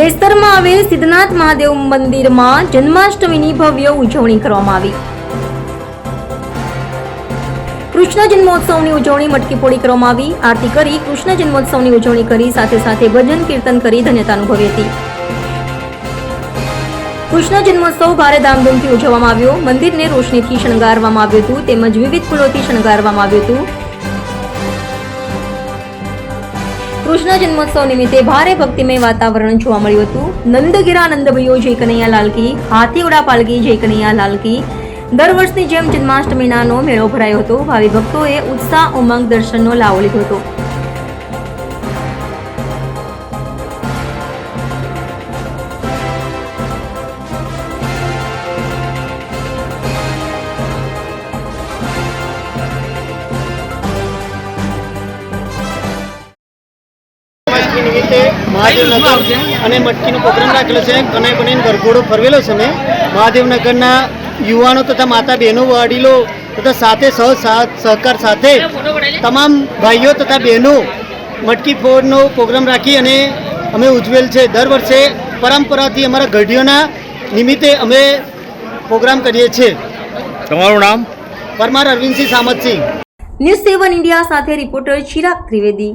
ડેસ્તરમાં આવેલ સિદ્ધનાથ મહાદેવ મંદિરમાં જન્માષ્ટમીની ભવ્ય ઉજવણી કરવામાં આવી. કૃષ્ણ જન્મોત્સવની ઉજવણી મટકી ફોડી કરવામાં આવી. આરતી કરી, કૃષ્ણ જન્મોત્સવની ઉજવણી કરી, સાથે સાથે ભજન કીર્તન કરી ધન્યતા અનુભવી હતી. કૃષ્ણ જન્મોત્સવ ભારે ધામધૂમથી ઉજવવામાં આવ્યો. મંદિરને રોશનીથી શણગારવામાં આવ્યું હતું, તેમજ વિવિધ ફૂલોથી શણગારવામાં આવ્યું હતું. કૃષ્ણ જન્મોત્સવ નિમિત્તે ભારે ભક્તિમય વાતાવરણ જોવા મળ્યું હતું. નંદગીરા નંદભયો જય કનૈયા લાલકી હાથીવડા પાલકી જય કનૈયા લાલકી દર વર્ષની જેમ જન્માષ્ટમીનાનો મેળો ભરાયો હતો. ભાવિ ભક્તોએ ઉત્સાહ, ઉમંગ દર્શનનો લાવો લીધો હતો. જન્માષ્ટમી રીતે મહાદેવનગર અને મટકીનો પ્રોગ્રામ રાખેલો છે. કનૈ બનીને ગરઘોડો ફરવેલો છે મેં મહાદેવનગરના યુવાનો તથા માતા બહેનો વડીલો તથા સાથે સહ સહકાર સાથે તમામ ભાઈઓ તથા બહેનો મટકી ફોડનો પ્રોગ્રામ રાખી અને અમે ઉજવેલ છે. દર વર્ષે પરંપરાથી અમારા ગઢીઓના નિમિત્તે અમે પ્રોગ્રામ કરીએ છીએ. તમારું નામ? Parmar Arvindsinh Samatsinh. News seven India સાથે રિપોર્ટર ચિરાગ ત્રિવેદી.